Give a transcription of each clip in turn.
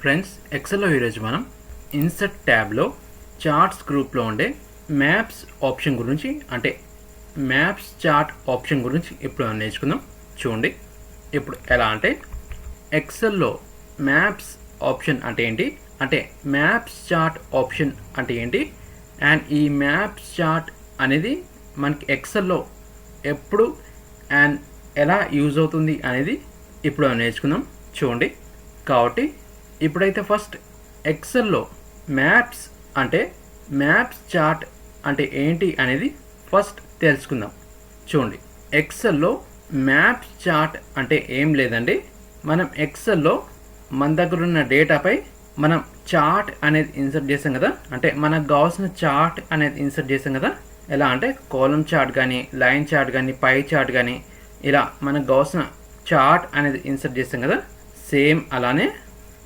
Friends ఎక్సెల్లో ఈరోజు మనం insert ట్యాబ్లో చార్ట్స్ గ్రూప్లో ఉండే మ్యాప్స్ ఆప్షన్ గురించి అంటే మ్యాప్స్ చార్ట్ ఆప్షన్ గురించి ఇప్పుడు నేర్చుకుందాం? చూడండి. ఇప్పుడు ఎలా అంటే ఎక్సెల్లో మ్యాప్స్ ఆప్షన్ అంటే ఏంటి? అంటే మ్యాప్స్ చార్ట్ ఆప్షన్ అంటే ఏంటి? అండ్ ఈ మ్యాప్స్ చార్ట్ అనేది మనకి ఎక్సెల్లో ఎప్పుడు అండ్ ఎలా యూజ్ అవుతుంది అనేది ఇప్పుడు నేర్చుకుందాం. చూడండి. కాబట్టి ఇప్పుడైతే ఫస్ట్ ఎక్సెల్లో మ్యాప్స్ అంటే మ్యాప్స్ చార్ట్ అంటే ఏంటి అనేది ఫస్ట్ తెలుసుకుందాం. చూడండి. ఎక్సెల్లో మ్యాప్స్ చార్ట్ అంటే ఏం లేదండి. మనం ఎక్సెల్లో మన దగ్గర ఉన్న డేటాపై మనం చార్ట్ అనేది ఇన్సర్ట్ చేసాం కదా. అంటే మనకు కావాల్సిన చార్ట్ అనేది ఇన్సర్ట్ చేసాం కదా. ఎలా అంటే కాలం చార్ట్ కానీ లైన్ చార్ట్ కానీ పై చార్ట్ కానీ ఇలా మనకు కావాల్సిన చార్ట్ అనేది ఇన్సర్ట్ చేసాం కదా. సేమ్ అలానే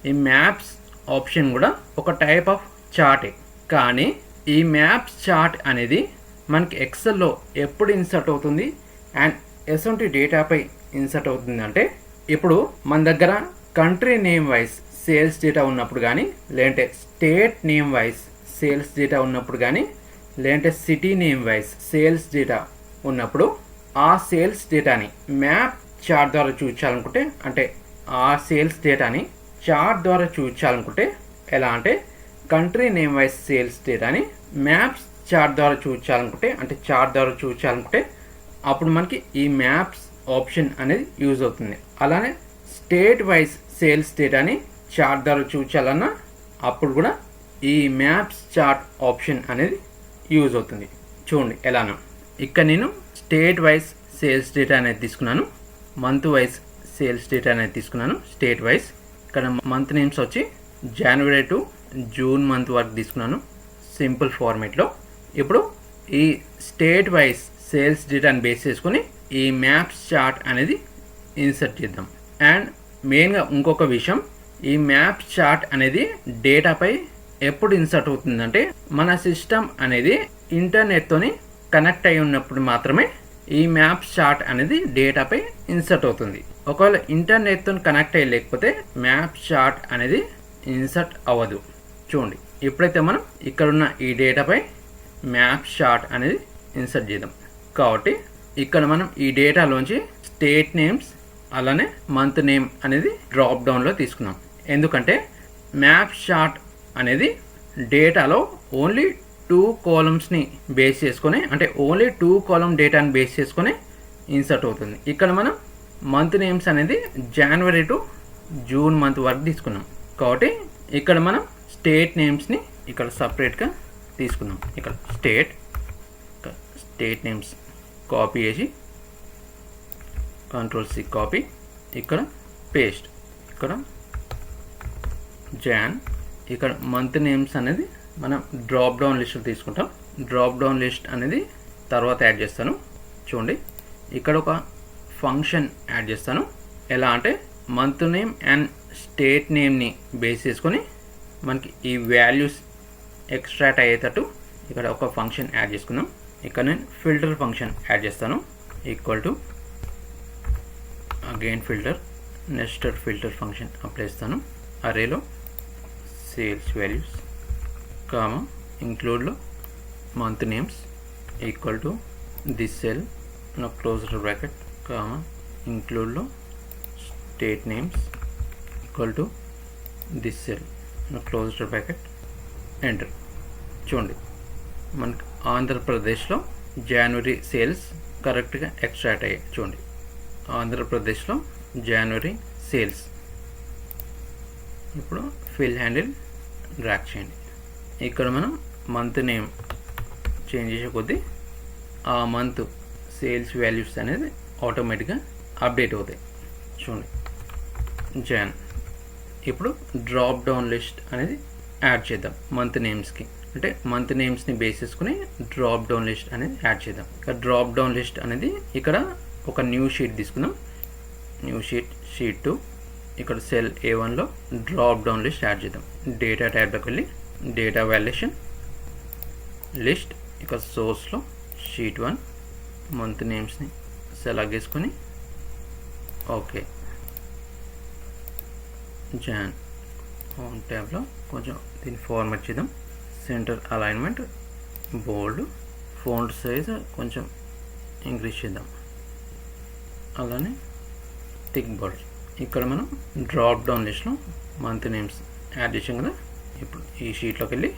ఈ మ్యాప్స్ ఆప్షన్ కూడా ఒక టైప్ ఆఫ్ చార్టే కానీ ఈ మ్యాప్స్ చార్ట్ అనేది మనకి ఎక్సెల్లో ఎప్పుడు ఇన్సర్ట్ అవుతుంది? అండ్ ఎటువంటి డేటాపై ఇన్సర్ట్ అవుతుంది అంటే ఇప్పుడు మన దగ్గర country name wise sales data ఉన్నప్పుడు కానీ లేదంటే state name wise sales data ఉన్నప్పుడు కానీ లేదంటే city name wise sales data ఉన్నప్పుడు ఆ సేల్స్ డేటాని మ్యాప్ చార్ట్ ద్వారా చూపించాలనుకుంటే అంటే ఆ సేల్స్ డేటాని చార్ట్ ద్వారా చూపించాలనుకుంటే ఎలా అంటే కంట్రీ నేమ్ వైజ్ సేల్స్ డేటాని మ్యాప్స్ చార్ట్ ద్వారా చూపించాలనుకుంటే అంటే చార్ట్ ద్వారా చూపించాలనుకుంటే అప్పుడు మనకి ఈ మ్యాప్స్ ఆప్షన్ అనేది యూజ్ అవుతుంది. అలానే స్టేట్ వైజ్ సేల్స్ డేటాని చార్ట్ ద్వారా చూపించాలన్నా అప్పుడు కూడా ఈ మ్యాప్స్ చార్ట్ ఆప్షన్ అనేది యూజ్ అవుతుంది. చూడండి ఎలానో. ఇక్కడ నేను స్టేట్ వైజ్ సేల్స్ డేటా అనేది తీసుకున్నాను. మంత్ వైజ్ సేల్స్ డేటా అనేది తీసుకున్నాను. స్టేట్ వైజ్ ఇక్కడ మంత్ నేమ్స్ వచ్చి జనవరి టు జూన్ మంత్ వరకు తీసుకున్నాను. సింపుల్ ఫార్మేట్లో ఇప్పుడు ఈ స్టేట్ వైజ్ సేల్స్ డేటాని బేస్ చేసుకుని ఈ మ్యాప్స్ చార్ట్ అనేది ఇన్సర్ట్ చేద్దాం. అండ్ మెయిన్గా ఇంకొక విషయం ఈ మ్యాప్స్ చార్ట్ అనేది డేటాపై ఎప్పుడు ఇన్సర్ట్ అవుతుందంటే మన సిస్టమ్ అనేది ఇంటర్నెట్తోని కనెక్ట్ అయి ఉన్నప్పుడు మాత్రమే ఈ మ్యాప్స్ చార్ట్ అనేది డేటాపై ఇన్సర్ట్ అవుతుంది. ఒకవేళ ఇంటర్నెట్తో కనెక్ట్ అయ్యి లేకపోతే మ్యాప్ షార్ట్ అనేది ఇన్సర్ట్ అవ్వదు. చూడండి ఎప్పుడైతే మనం ఇక్కడున్న ఈ డేటాపై మ్యాప్ షార్ట్ అనేది ఇన్సర్ట్ చేద్దాం. కాబట్టి ఇక్కడ మనం ఈ డేటాలోంచి స్టేట్ నేమ్స్ అలానే మంత్ నేమ్ అనేది డ్రాప్ డౌన్లో తీసుకున్నాం ఎందుకంటే మ్యాప్ షార్ట్ అనేది డేటాలో ఓన్లీ టూ కాలమ్స్ని బేస్ చేసుకొని అంటే ఓన్లీ టూ కాలమ్ డేటాని బేస్ చేసుకొని ఇన్సర్ట్ అవుతుంది. ఇక్కడ మనం మంత్ నేమ్స్ అనేది జనవరి టు జూన్ మంత్ వరకు తీసుకున్నాం. కాబట్టి ఇక్కడ మనం స్టేట్ నేమ్స్ని ఇక్కడ సపరేట్గా తీసుకున్నాం. ఇక్కడ స్టేట్ స్టేట్ నేమ్స్ కాపీ చేసి కంట్రోల్ సి కాపీ ఇక్కడ పేస్ట్ ఇక్కడ జాన్ ఇక్కడ మంత్ నేమ్స్ అనేది మనం డ్రాప్ డౌన్ లిస్ట్ తీసుకుంటాం. డ్రాప్ డౌన్ లిస్ట్ అనేది తర్వాత యాడ్ చేస్తాను. చూడండి ఇక్కడ ఒక ఫంక్షన్ యాడ్ చేస్తాను. ఎలా అంటే మంత్ నేమ్ అండ్ స్టేట్ నేమ్ని బేస్ చేసుకొని మనకి ఈ వాల్యూస్ ఎక్స్ట్రాక్ట్ అయ్యేటట్టు ఇక్కడ ఒక ఫంక్షన్ యాడ్ చేసుకుందాం. ఇక్కడ నేను ఫిల్టర్ ఫంక్షన్ యాడ్ చేస్తాను. Equal to again filter nested filter function apply చేస్తాను. అరేలో sales values comma ఇంక్లూడ్లో month names equal to this cell నా closer bracket comma ఇంక్లూడ్లో state names equal to this cell closed closer bracket enter. చూడండి మనకి ఆంధ్రప్రదేశ్లో జనవరి sales కరెక్ట్గా extract అయ్యాయి. చూడండి ఆంధ్రప్రదేశ్లో జనవరి సేల్స్ ఇప్పుడు ఫిల్ హ్యాండిల్ డ్రాక్ చేయండి. ఇక్కడ మనం మంత్ నేమ్ చేంజ్ చేసే కొద్దీ ఆ మంత్ సేల్స్ వాల్యూస్ అనేది ఆటోమేటిక్గా అప్డేట్ అవుతాయి. చూడండి. జాన్ ఇప్పుడు డ్రాప్ డౌన్ లిస్ట్ అనేది యాడ్ చేద్దాం. మంత్ నేమ్స్కి అంటే మంత్ నేమ్స్ని బేస్ చేసుకుని డ్రాప్ డౌన్ లిస్ట్ అనేది యాడ్ చేద్దాం. ఇక్కడ డ్రాప్ డౌన్ లిస్ట్ అనేది ఇక్కడ ఒక న్యూ షీట్ తీసుకుందాం. న్యూ షీట్ షీట్ టూ ఇక్కడ సెల్ ఏ వన్లో డ్రాప్ డౌన్ లిస్ట్ యాడ్ చేద్దాం. డేటా ట్యాబ్లోకి వెళ్ళి డేటా వాల్యుయేషన్ లిస్ట్ ఇక్కడ సోర్స్లో షీట్ వన్ మంత్ నేమ్స్ని సెలెక్ట్ చేసుకొని ఓకే. జాన్ హోమ్ ట్యాబ్లో కొంచెం దీన్ని ఫార్మాట్ చేద్దాం. Centre alignment bold font size కొంచెం ఇంక్రీజ్ చేద్దాం. అలానే థిక్ బోర్డ్ ఇక్కడ మనం డ్రాప్ డౌన్ లిస్ట్లో మంత్ నేమ్స్ యాడ్ చేసాం కదా. ఇప్పుడు ఈ షీట్లోకి వెళ్ళి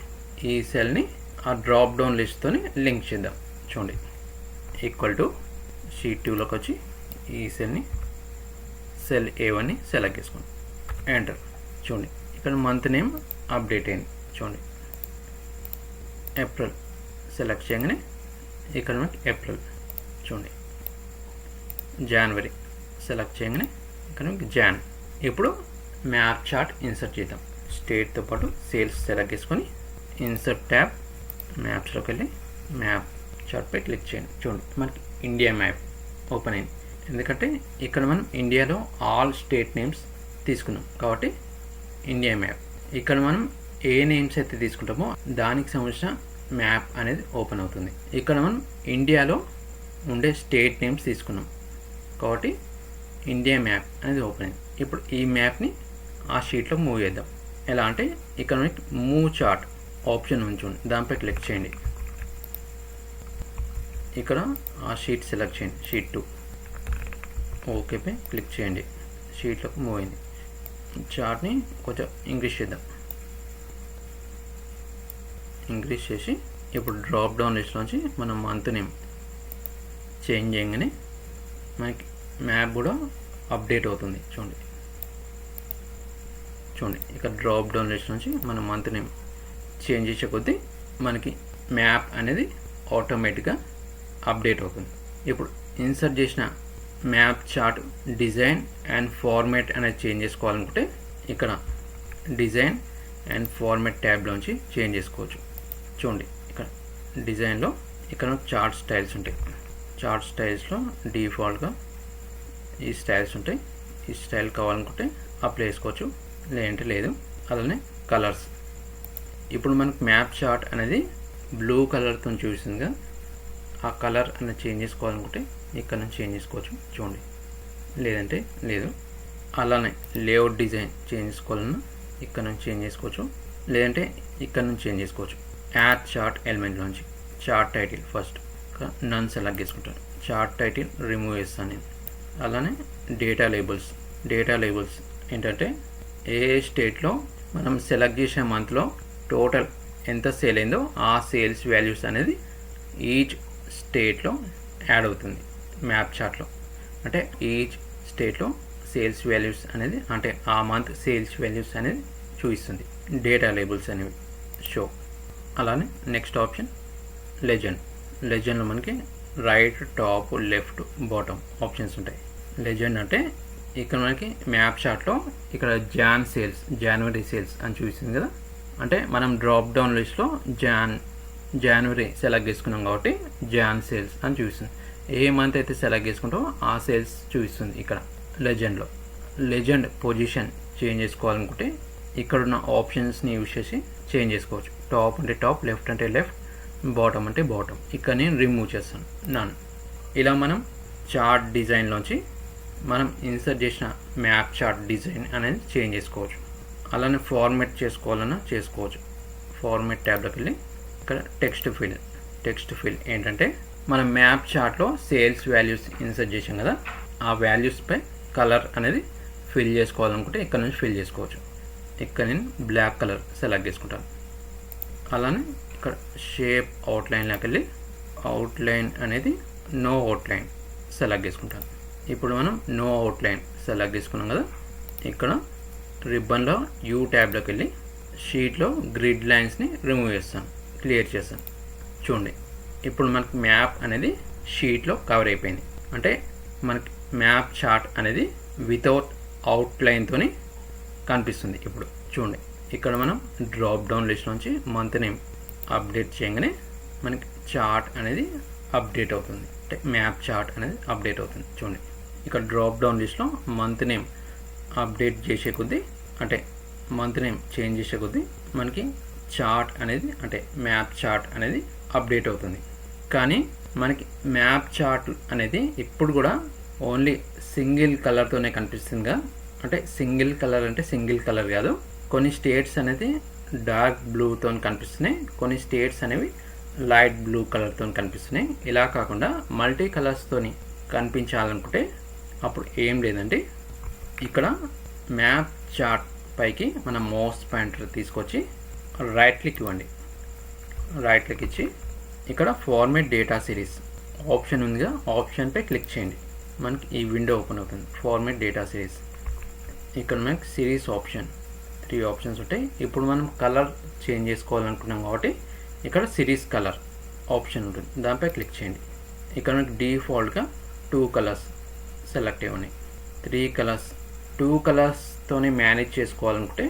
ఈ సెల్ని ఆ డ్రాప్ డౌన్ లిస్ట్తోని లింక్ చేద్దాం. చూడండి. ఈక్వల్ టు షీట్ టూలోకి వచ్చి ఈ సెల్ని సెల్ ఏ వన్ని సెలెక్ట్ చేసుకోండి. ఎంటర్ చూడండి. ఇక్కడ మంత్ నేమ్ అప్డేట్ అయింది. చూడండి. ఏప్రిల్ సెలెక్ట్ చేయగానే ఇక్కడ మనకి ఏప్రిల్ చూడండి. జనవరి సెలెక్ట్ చేయగానే ఇక్కడ మనకి జాన్ ఇప్పుడు మ్యాప్ చార్ట్ ఇన్సర్ట్ చేద్దాం. స్టేట్తో పాటు సేల్స్ సెలెక్ట్ చేసుకొని ఇన్సర్ట్ ట్యాబ్ మ్యాప్స్లోకి వెళ్ళి మ్యాప్ చార్ట్పై క్లిక్ చేయండి. చూడండి. మనకి ఇండియా మ్యాప్ ఓపెన్ అయింది. ఎందుకంటే ఇక్కడ మనం ఇండియాలో ఆల్ స్టేట్ నేమ్స్ తీసుకున్నాం. కాబట్టి ఇండియా మ్యాప్ ఇక్కడ మనం ఏ నేమ్స్ అయితే తీసుకుంటామో దానికి సంబంధించిన మ్యాప్ అనేది ఓపెన్ అవుతుంది. ఇక్కడ మనం ఇండియాలో ఉండే స్టేట్ నేమ్స్ తీసుకున్నాం. కాబట్టి ఇండియా మ్యాప్ అనేది ఓపెన్ అయింది. ఇప్పుడు ఈ మ్యాప్ని ఆ షీట్లో మూవ్ చేద్దాం. ఎలా అంటే ఇక్కడ మనకి మూవ్ చార్ట్ ఆప్షన్ ఉంచుంది దానిపై క్లిక్ చేయండి. ఇక్కడ ఆ షీట్ సెలెక్ట్ చేయండి. షీట్ టూ ఓకేపై క్లిక్ చేయండి. షీట్లకు మూవ్ అయింది. చార్ట్ని కొంచెం ఇంక్రీజ్ చేద్దాం. ఇంక్రీజ్ చేసి ఇప్పుడు డ్రాప్ డౌన్ లిస్ట్లోంచి మనం మంత్ నేమ్ చేంజ్ చేయగానే మనకి మ్యాప్ కూడా అప్డేట్ అవుతుంది. చూడండి. చూడండి. ఇక్కడ డ్రాప్ డౌన్ లిస్ట్ నుంచి మనం మంత్ నేమ్ చేంజ్ చేసే కొద్దీ మనకి మ్యాప్ అనేది ఆటోమేటిక్గా అప్డేట్ అవుతుంది. ఇప్పుడు ఇన్సర్ట్ చేసిన map chart design and format అనేది చేంజ్ చేసుకోవాలనుకుంటే ఇక్కడ డిజైన్ అండ్ ఫార్మాట్ ట్యాబ్లోంచి చేంజ్ చేసుకోవచ్చు. చూడండి ఇక్కడ డిజైన్లో ఇక్కడ చార్ట్ స్టైల్స్ ఉంటాయి. చార్ట్ స్టైల్స్లో డిఫాల్ట్గా ఈ స్టైల్స్ ఉంటాయి. ఈ స్టైల్ కావాలనుకుంటే అప్లై చేసుకోవచ్చు. లేదంటే లేదు. అలానే కలర్స్. ఇప్పుడు మనకు మ్యాప్ చార్ట్ అనేది బ్లూ కలర్తో చూసిందిగా ఆ కలర్ అనేది చేంజ్ చేసుకోవాలనుకుంటే ఇక్కడ నుంచి చేంజ్ చేసుకోవచ్చు. చూడండి. లేదంటే లేదు. అలానే లేఅవుట్ డిజైన్ చేంజ్ చేసుకోవాలన్నా ఇక్కడ నుంచి చేంజ్ చేసుకోవచ్చు. లేదంటే ఇక్కడ నుంచి చేంజ్ చేసుకోవచ్చు. యాడ్ చార్ట్ ఎలిమెంట్ నుంచి chart title first none select చేసుకుంటాను చార్ట్ టైటిల్ రిమూవ్ చేస్తాను నేను అలానే డేటా లేబుల్స్ డేటా లేబుల్స్ ఏంటంటే ఏ స్టేట్లో మనం సెలెక్ట్ చేసే మంత్లో టోటల్ ఎంత సేల్ అయిందో ఆ సేల్స్ వాల్యూస్ అనేది ఈచ్ స్టేట్లో యాడ్ అవుతుంది. మ్యాప్ చార్ట్లో. అంటే ఈచ్ స్టేట్లో సేల్స్ వాల్యూస్ అనేది అంటే ఆ మంత్ సేల్స్ వాల్యూస్ అనేది చూపిస్తుంది. డేటా లేబుల్స్ అనేవి. షో. అలానే నెక్స్ట్ ఆప్షన్ లెజెండ్. లెజెండ్లో మనకి right top left bottom options ఉంటాయి. లెజెండ్ అంటే ఇక్కడ మనకి మ్యాప్ షాట్లో ఇక్కడ జాన్ సేల్స్ జనవరి సేల్స్ అని చూపిస్తుంది కదా. అంటే మనం డ్రాప్ డౌన్ లిస్ట్లో జాన్ జనవరి సెలెక్ట్ చేసుకున్నాం కాబట్టి జాన్ సేల్స్ అని చూపిస్తుంది. ఏ మంత్ అయితే సెలెక్ట్ చేసుకుంటామో ఆ సేల్స్ చూపిస్తుంది ఇక్కడ. లెజెండ్లో లెజెండ్ పొజిషన్ చేంజ్ చేసుకోవాలనుకుంటే ఇక్కడ ఉన్న ఆప్షన్స్ని యూజ్ చేసి చేంజ్ చేసుకోవచ్చు. టాప్ అంటే టాప్ లెఫ్ట్ అంటే లెఫ్ట్ బాటమ్ అంటే బాటమ్ ఇక్కడ నేను రిమూవ్ చేస్తాను. నన్ను ఇలా మనం చార్ట్ డిజైన్లోంచి మనం ఇన్సర్ట్ చేసిన మ్యాప్ చార్ట్ డిజైన్ అనేది చేంజ్ చేసుకోవచ్చు. అలానే ఫార్మాట్ చేసుకోవాలన్నా చేసుకోవచ్చు. ఫార్మాట్ ట్యాబ్లోకి వెళ్ళి ఇక్కడ టెక్స్ట్ ఫీల్డ్ టెక్స్ట్ ఫీల్డ్ ఏంటంటే మనం మ్యాప్ చార్ట్లో సేల్స్ వాల్యూస్ ఇన్సర్ట్ చేసాం కదా ఆ వాల్యూస్పై కలర్ అనేది ఫిల్ చేసుకోవాలనుకుంటే ఇక్కడ నుంచి ఫిల్ చేసుకోవచ్చు. ఇక్కడ నేను బ్లాక్ కలర్ సెలెక్ట్ చేసుకుంటాను అలానే ఇక్కడ షేప్ అవుట్లైన్లోకి వెళ్ళి అవుట్లైన్ అనేది నో అవుట్లైన్ సెలెక్ట్ చేసుకుంటాను ఇప్పుడు మనం నో అవుట్లైన్ సెలెక్ట్ చేసుకున్నాం కదా ఇక్కడ రిబ్బన్లో యూ ట్యాబ్లోకి వెళ్ళి షీట్లో గ్రిడ్ లైన్స్ని రిమూవ్ చేస్తాను. క్లియర్ చేస్తాం చూడండి ఇప్పుడు మనకి మ్యాప్ అనేది షీట్లో కవర్ అయిపోయింది. అంటే మనకి మ్యాప్ చార్ట్ అనేది వితౌట్ అవుట్లైన్తో కనిపిస్తుంది ఇప్పుడు. చూడండి ఇక్కడ మనం డ్రాప్ డౌన్ లిస్ట్ నుంచి మంత్ నేమ్ అప్డేట్ చేయగానే మనకి చార్ట్ అనేది అప్డేట్ అవుతుంది. అంటే మ్యాప్ చార్ట్ అనేది అప్డేట్ అవుతుంది. చూడండి ఇక్కడ డ్రాప్ డౌన్ లిస్ట్లో మంత్ నేమ్ అప్డేట్ చేసే కొద్దీ అంటే మంత్ నేమ్ చేంజ్ చేసే కొద్దీ మనకి చార్ట్ అనేది అంటే మ్యాప్ చార్ట్ అనేది అప్డేట్ అవుతుంది. కానీ మనకి మ్యాప్ చార్ట్ అనేది ఇప్పుడు కూడా ఓన్లీ సింగిల్ కలర్తోనే కనిపిస్తుందిగా. అంటే సింగిల్ కలర్ అంటే సింగిల్ కలర్ కాదు. కొన్ని స్టేట్స్ అనేది డార్క్ బ్లూతో కనిపిస్తున్నాయి. కొన్ని స్టేట్స్ అనేవి లైట్ బ్లూ కలర్తో కనిపిస్తున్నాయి. ఇలా కాకుండా మల్టీ కలర్స్తోని కనిపించాలనుకుంటే అప్పుడు ఏం లేదండి. ఇక్కడ మ్యాప్ చార్ట్ పైకి మనం మోస్ పాయింటర్ తీసుకొచ్చి రైట్ క్లిక్ ఇవ్వండి. రైట్ క్లిక్ ఇచ్చి ఇక్కడ ఫార్మేట్ డేటా సిరీస్ ఆప్షన్ ఉందిగా ఆప్షన్పై క్లిక్ చేయండి. మనకి ఈ విండో ఓపెన్ అవుతుంది. ఫార్మేట్ డేటా సిరీస్ ఇక్కడ మనకి సిరీస్ ఆప్షన్ త్రీ ఆప్షన్స్ ఉంటాయి. ఇప్పుడు మనం కలర్ చేంజ్ చేసుకోవాలనుకున్నాం కాబట్టి ఇక్కడ సిరీస్ కలర్ ఆప్షన్ ఉంటుంది. దానిపై క్లిక్ చేయండి. ఇక్కడ మనకి డిఫాల్ట్గా టూ కలర్స్ సెలెక్ట్ అయ్యి ఉన్నాయి త్రీ కలర్స్ టూ కలర్స్తోనే మేనేజ్ చేసుకోవాలనుకుంటే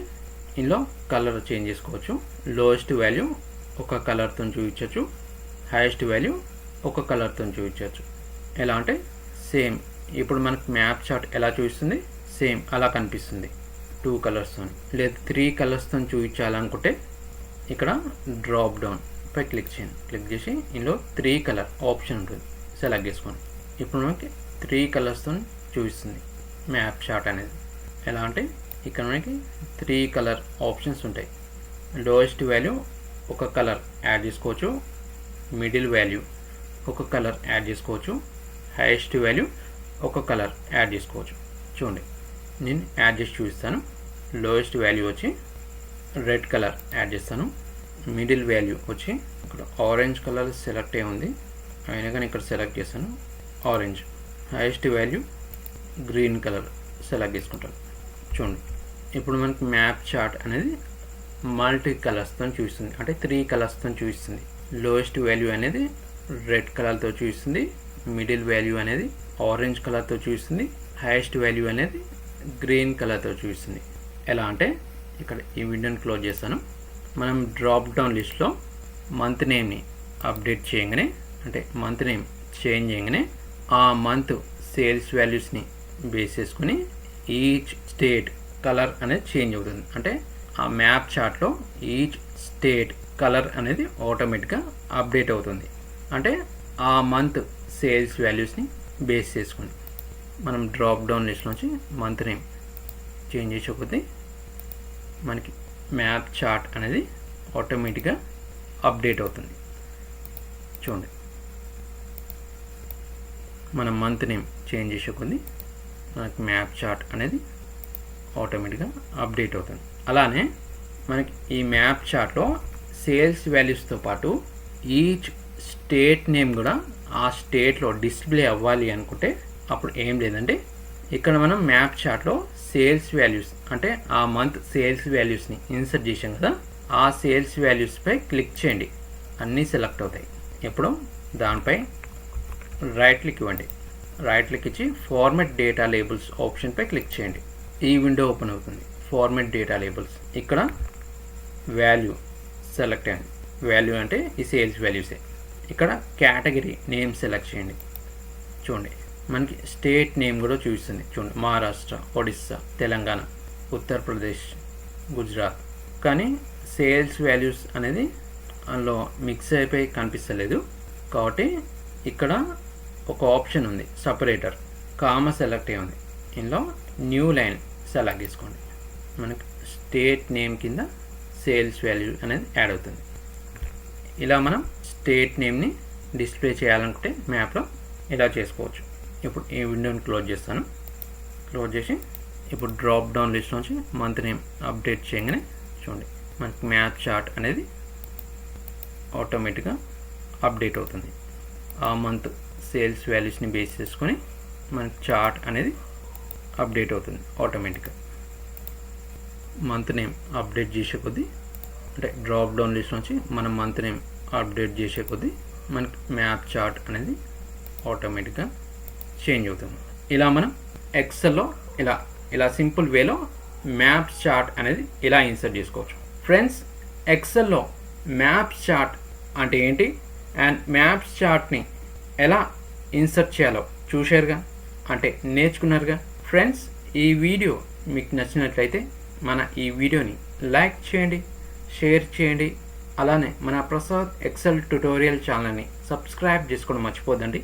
ఇందులో కలర్ చేంజ్ చేసుకోవచ్చు. లోయెస్ట్ వాల్యూ ఒక కలర్తో చూపించవచ్చు. హైయెస్ట్ వాల్యూ ఒక కలర్తో చూపించవచ్చు. ఎలా అంటే సేమ్ ఇప్పుడు మనకు మ్యాప్ చార్ట్ ఎలా చూపిస్తుంది? సేమ్ అలా కనిపిస్తుంది. టూ కలర్స్తో లేదా త్రీ కలర్స్తో చూపించాలనుకుంటే ఇక్కడ డ్రాప్ డౌన్ పై క్లిక్ చేయండి. క్లిక్ చేసి ఇందులో త్రీ కలర్ ఆప్షన్ ఉంటుంది. సెలెక్ట్ చేసుకోండి. ఇప్పుడు మనకి త్రీ కలర్స్తో చూపిస్తుంది. మ్యాప్ షాట్ అనేది. ఎలా అంటే ఇక్కడ మనకి త్రీ కలర్ ఆప్షన్స్ ఉంటాయి. లోయెస్ట్ వాల్యూ ఒక కలర్ యాడ్ చేసుకోవచ్చు. మిడిల్ వాల్యూ ఒక కలర్ యాడ్ చేసుకోవచ్చు. హైయెస్ట్ వాల్యూ ఒక కలర్ యాడ్ చేసుకోవచ్చు. చూడండి నేను యాడ్ చేసి చూపిస్తాను. లోయెస్ట్ వాల్యూ వచ్చి రెడ్ కలర్ యాడ్ చేస్తాను. మిడిల్ వాల్యూ వచ్చి ఇక్కడ ఆరెంజ్ కలర్ సెలెక్ట్ అయి ఉంది. అయినా కానీ ఇక్కడ సెలెక్ట్ చేస్తాను. Orange highest value green colour select చేసుకుంటాను. చూడండి. ఇప్పుడు మనకి మ్యాప్ చార్ట్ అనేది మల్టీ కలర్స్తో చూపిస్తుంది అంటే త్రీ కలర్స్తో చూపిస్తుంది లోయెస్ట్ వాల్యూ అనేది రెడ్ కలర్తో చూపిస్తుంది మిడిల్ వాల్యూ అనేది ఆరెంజ్ కలర్తో చూపిస్తుంది హైయెస్ట్ వాల్యూ అనేది గ్రీన్ కలర్తో చూపిస్తుంది ఎలా అంటే ఇక్కడ ఈ విండోని క్లోజ్ చేస్తాను. మనం డ్రాప్ డౌన్ లిస్ట్లో మంత్ నేమ్ని అప్డేట్ చేయగానే అంటే మంత్ నేమ్ చేంజ్ చేయగానే ఆ మంత్ సేల్స్ వాల్యూస్ని బేస్ చేసుకుని ఈచ్ స్టేట్ కలర్ అనేది చేంజ్ అవుతుంది. అంటే ఆ మ్యాప్ చార్ట్లో ఈచ్ స్టేట్ కలర్ అనేది ఆటోమేటిక్గా అప్డేట్ అవుతుంది. అంటే ఆ మంత్ సేల్స్ వాల్యూస్ని బేస్ చేసుకుని మనం డ్రాప్ డౌన్ లిస్ట్ నుంచి మంత్ నేమ్ చేంజ్ చేసే మనకి మ్యాప్ చార్ట్ అనేది ఆటోమేటిక్గా అప్డేట్ అవుతుంది. చూడండి. మనం మంత్ నేమ్ చేంజ్ చేసే మనకి మ్యాప్ చార్ట్ అనేది ఆటోమేటిక్గా అప్డేట్ అవుతుంది. అలానే మనకి ఈ మ్యాప్ చార్ట్లో సేల్స్ వాల్యూస్తో పాటు ఈచ్ స్టేట్ నేమ్ కూడా ఆ స్టేట్లో డిస్ప్లే అవ్వాలి అనుకుంటే అప్పుడు ఏం లేదంటే ఇక్కడ మనం మ్యాప్ చార్ట్లో సేల్స్ వాల్యూస్ అంటే ఆ మంత్ సేల్స్ వాల్యూస్ని ఇన్సర్ట్ చేసాం కదా ఆ సేల్స్ వాల్యూస్పై క్లిక్ చేయండి. అన్నీ సెలెక్ట్ అవుతాయి. ఇప్పుడు దానిపై రైట్ క్లిక్ ఇవ్వండి. రైట్ క్లిక్ ఇచ్చి ఫార్మెట్ డేటా లేబుల్స్ ఆప్షన్పై క్లిక్ చేయండి. ఈ విండో ఓపెన్ అవుతుంది. ఫార్మెట్ డేటా లేబుల్స్ ఇక్కడ వాల్యూ సెలెక్ట్ అయ్యింది వాల్యూ అంటే ఈ సేల్స్ వాల్యూసే ఇక్కడ కేటగిరీ నేమ్ సెలెక్ట్ చేయండి. చూడండి. మనకి స్టేట్ నేమ్ కూడా చూపిస్తుంది. చూడండి. మహారాష్ట్ర ఒడిస్సా తెలంగాణ ఉత్తరప్రదేశ్ గుజరాత్ కానీ సేల్స్ వాల్యూస్ అనేది అందులో మిక్స్ అయిపోయి కనిపిస్తలేదు. కాబట్టి ఇక్కడ ఒక ఆప్షన్ ఉంది. సపరేటర్ కామ సెలెక్ట్ అయి ఉంది. ఇందులో న్యూ లైన్ సెలెక్ట్ చేసుకోండి. మనకి స్టేట్ నేమ్ కింద సేల్స్ వాల్యూ అనేది యాడ్ అవుతుంది. ఇలా మనం స్టేట్ నేమ్ని డిస్ప్లే చేయాలనుకుంటే మ్యాప్లో ఇలా చేసుకోవచ్చు. ఇప్పుడు ఈ విండోని క్లోజ్ చేస్తాను. క్లోజ్ చేసి ఇప్పుడు డ్రాప్ డౌన్ లిస్ట్ నుంచి మంత్ నేమ్ అప్డేట్ చేయగానే చూడండి మనకి మ్యాప్ చార్ట్ అనేది ఆటోమేటిక్గా అప్డేట్ అవుతుంది. ఆ మంత్ సేల్స్ వాల్యూస్ని బేస్ చేసుకొని మనకి చార్ట్ అనేది అప్డేట్ అవుతుంది ఆటోమేటిక్గా మంత్ నేమ్ అప్డేట్ చేసే కొద్దీ అంటే డ్రాప్ డౌన్ లిస్ట్ నుంచి మనం మంత్ నేమ్ అప్డేట్ చేసే కొద్దీ మనకి మ్యాప్ చార్ట్ అనేది ఆటోమేటిక్గా చేంజ్ అవుతుంది. ఇలా మనం ఎక్సెల్లో ఇలా ఇలా సింపుల్ వేలో మ్యాప్స్ చార్ట్ అనేది ఇలా ఇన్సర్ట్ చేసుకోవచ్చు. ఫ్రెండ్స్ ఎక్సెల్లో మ్యాప్స్ చార్ట్ అంటే ఏంటి? అండ్ మ్యాప్స్ చార్ట్ని ఎలా ఇన్సర్ట్ చేయాలో చూశారుగా? అంటే నేర్చుకున్నారుగా? ఫ్రెండ్స్ ఈ వీడియో మీకు నచ్చినట్లయితే మన ఈ వీడియోని లైక్ చేయండి షేర్ చేయండి. అలానే మన ప్రసాద్ ఎక్సెల్ ట్యుటోరియల్ ఛానల్ని సబ్స్క్రైబ్ చేసుకోవడం మర్చిపోదండి